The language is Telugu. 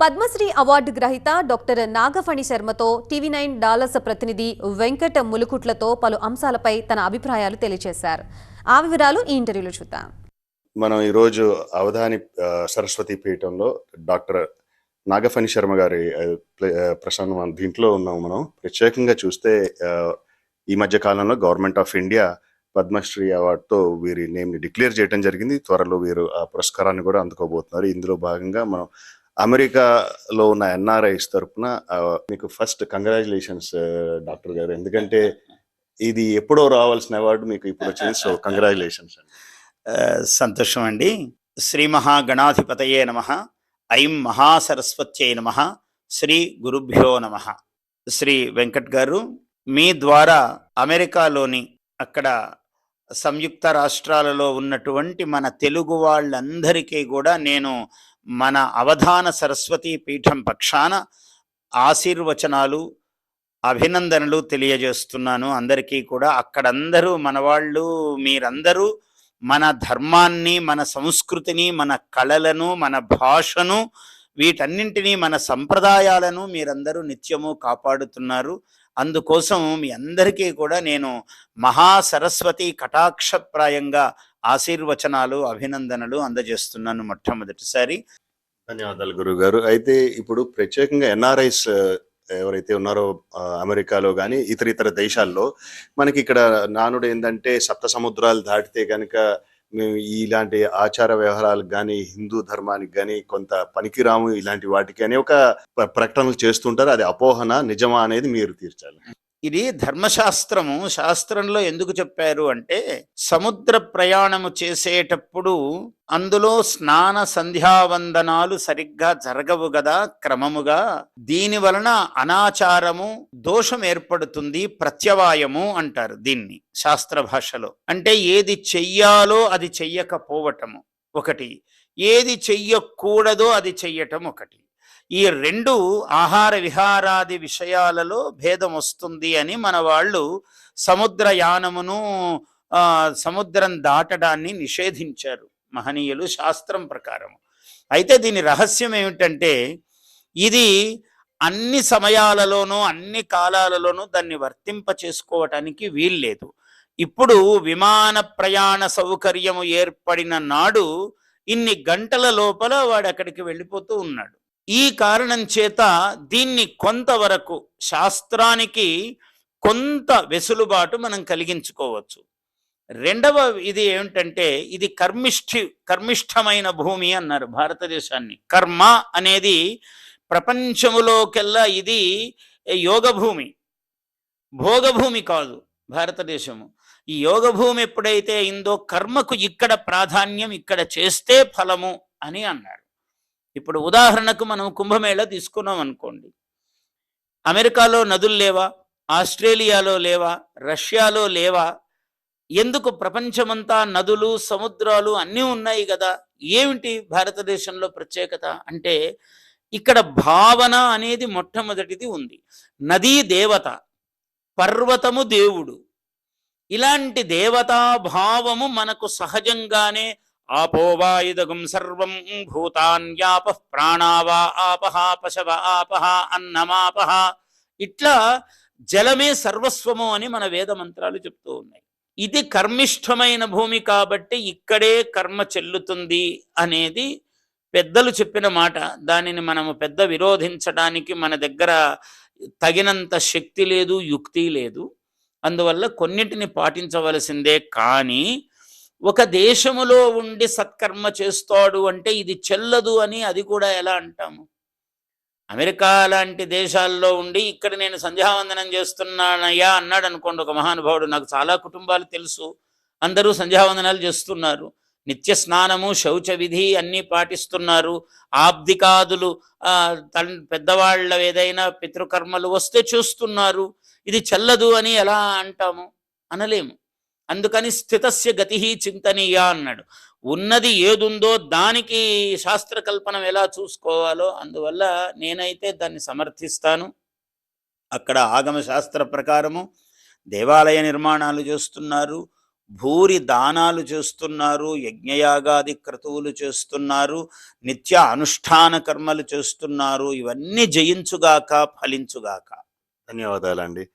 పద్మశ్రీ అవార్డు గ్రహీత డాక్టర్ నాగఫణి శర్మతో టీవీ నైన్ డాలర్స్ ప్రతినిధి వెంకట ములుకుట్లతో పలు అంశాలపై తన అభిప్రాయాలు తెలియజేశారు. ఆ వివరాలు ఈ ఇంటర్వ్యూలో చూద్దాం. మనం ఈరోజు అవధాని సరస్వతి పీఠంలో డాక్టర్ నాగఫణి శర్మ గారి ప్రసన్న ప్రసంగం దీంట్లో ఉన్నాం మనం. ప్రత్యేకంగా చూస్తే ఈ మధ్య కాలంలో గవర్నమెంట్ ఆఫ్ ఇండియా పద్మశ్రీ అవార్డుతో వీరి నేమ్ని డిక్లేర్ చేయడం జరిగింది. త్వరలో వీరు ఆ పురస్కారాన్ని కూడా అందుకోబోతున్నారు. ఇందులో భాగంగా మనం అమెరికాలో ఉన్న ఎన్ఆర్ఐస్ తరపున మీకు ఫస్ట్ కంగ్రాచులేషన్స్ డాక్టర్ గారు. ఎందుకంటే ఇది ఎప్పుడో రావాల్సిన అవార్డు మీకు ఇప్పుడు వచ్చింది. సో కంగ్రాచులేషన్స్ అండి. సంతోషం అండి. శ్రీ మహాగణాధిపతయే నమ. ఐం మహాసరస్వత్యై నమ. శ్రీ గురుభ్యో నమ. శ్రీ వెంకట్ గారు మీ ద్వారా అమెరికాలోని అక్కడ సంయుక్త రాష్ట్రాలలో ఉన్నటువంటి మన తెలుగు వాళ్ళందరికీ కూడా నేను మన అవధాన సరస్వతి పీఠం పక్షాన ఆశీర్వచనాలు అభినందనలు తెలియజేస్తున్నాను. అందరికీ కూడా అక్కడందరూ మనవాళ్ళు మీరందరూ మన ధర్మాన్ని మన సంస్కృతిని మన కళలను మన భాషను వీటన్నింటినీ మన సంప్రదాయాలను మీరందరూ నిత్యము కాపాడుతున్నారు. అందుకోసం మీ అందరికీ కూడా నేను మహాసరస్వతి కటాక్షప్రాయంగా ఆశీర్వచనాలు అభినందనలు అందజేస్తున్నాను మొట్టమొదటిసారి. ధన్యవాదాలు గురువు గారు అయితే ఇప్పుడు ప్రత్యేకంగా ఎన్ఆర్ఐస్ ఎవరైతే ఉన్నారో అమెరికాలో కానీ ఇతర ఇతర దేశాల్లో మనకి ఇక్కడ నానుడు ఏంటంటే సప్త సముద్రాలు దాటితే కనుక మేము ఇలాంటి ఆచార వ్యవహారాలకు కానీ హిందూ ధర్మానికి కానీ కొంత పనికిరాము ఇలాంటి వాటికి అని ఒక ప్రకటనలు చేస్తుంటారు. అది అపోహన నిజమా అనేది మీరు తీర్చాలి. ఇది ధర్మశాస్త్రము. శాస్త్రంలో ఎందుకు చెప్పారు అంటే సముద్ర ప్రయాణము చేసేటప్పుడు అందులో స్నాన సంధ్యావందనాలు సరిగ్గా జరగవు కదా క్రమముగా. దీని వలన అనాచారము దోషం ఏర్పడుతుంది ప్రత్యవాయము అంటారు దీన్ని శాస్త్ర భాషలో. అంటే ఏది చెయ్యాలో అది చెయ్యకపోవటము ఒకటి. ఏది చెయ్యకూడదో అది చెయ్యటం ఒకటి. ఈ రెండు ఆహార విహారాది విషయాలలో భేదం వస్తుంది అని మన వాళ్ళు సముద్రయానమును యానమును సముద్రం దాటడాన్ని నిషేధించారు. మహనీయులు శాస్త్రం ప్రకారం అయితే దీని రహస్యం ఏమిటంటే ఇది అన్ని సమయాలలోనూ అన్ని కాలాలలోనూ దాన్ని వర్తింప చేసుకోవటానికి వీల్లేదు ఇప్పుడు విమాన ప్రయాణ సౌకర్యము ఏర్పడిన నాడు ఇన్ని గంటల లోపల వాడు అక్కడికి వెళ్ళిపోతూ ఉన్నాడు. ఈ కారణం చేత దీన్ని కొంతవరకు శాస్త్రానికి కొంత వెసులుబాటు మనం కలిగించుకోవచ్చు. రెండవ ఇది ఏమిటంటే ఇది కర్మిష్ఠి కర్మిష్ఠమైన భూమి అన్నారు భారతదేశాన్ని. కర్మ అనేది ప్రపంచములోకెల్లా ఇది యోగ భూమి భోగభూమి కాదు భారతదేశము. ఈ యోగ భూమి ఎప్పుడైతే అయిందో కర్మకు ఇక్కడ ప్రాధాన్యం ఇక్కడ చేస్తే ఫలము అని అన్నారు. ఇప్పుడు ఉదాహరణకు మనం కుంభమేళ తీసుకున్నాం అనుకోండి. అమెరికాలో నదులు లేవా? ఆస్ట్రేలియాలో లేవా? రష్యాలో లేవా? ఎందుకు ప్రపంచమంతా నదులు సముద్రాలు అన్నీ ఉన్నాయి కదా? ఏమిటి భారతదేశంలో ప్రత్యేకత? అంటే ఇక్కడ భావన అనేది మొట్టమొదటిది ఉంది. నదీ దేవత పర్వతము దేవుడు. ఇలాంటి దేవతా భావము మనకు సహజంగానే ఆపోవాయుదగం సర్వం భూతాన్యాప ప్రాణావా ఆపహ పశవ ఆపహ అన్నమాపహ ఇట్లా జలమే సర్వస్వము అని మన వేద మంత్రాలు చెప్తూ ఉన్నాయి. ఇది కర్మిష్ఠమైన భూమి కాబట్టి ఇక్కడే కర్మ చెల్లుతుంది అనేది పెద్దలు చెప్పిన మాట. దానిని మనము పెద్ద విరోధించడానికి మన దగ్గర తగినంత శక్తి లేదు యుక్తి లేదు. అందువల్ల కొన్నిటిని పాటించవలసిందే కానీ ఒక దేశములో ఉండి సత్కర్మ చేస్తాడు అంటే ఇది చెల్లదు అని అది కూడా ఎలా అంటాము? అమెరికా లాంటి దేశాల్లో ఉండి ఇక్కడ నేను సంధ్యావందనం చేస్తున్నానయ్యా అన్నాడు అనుకోండి ఒక మహానుభావుడు. నాకు చాలా కుటుంబాలు తెలుసు. అందరూ సంధ్యావందనాలు చేస్తున్నారు. నిత్య స్నానము శౌచ విధి అన్నీ పాటిస్తున్నారు. ఆబ్దికాదులు ఆ, తన్ పెద్దవాళ్ళ ఏదైనా పితృకర్మలు వస్తే చూస్తున్నారు. ఇది చెల్లదు అని ఎలా అంటాము? అనలేము. అందుకని స్థితస్య గతి చింతనీయ అన్నాడు. ఉన్నది ఏదుందో దానికి శాస్త్రకల్పనం ఎలా చూసుకోవాలో అందువల్ల నేనైతే దాన్ని సమర్థిస్తాను. అక్కడ ఆగమ శాస్త్ర ప్రకారము దేవాలయ నిర్మాణాలు చేస్తున్నారు భూరి దానాలు చేస్తున్నారు యజ్ఞయాగాది క్రతువులు చేస్తున్నారు నిత్య అనుష్ఠాన కర్మలు చేస్తున్నారు ఇవన్నీ జయించుగాక ఫలించుగాక. ధన్యవాదాలండి.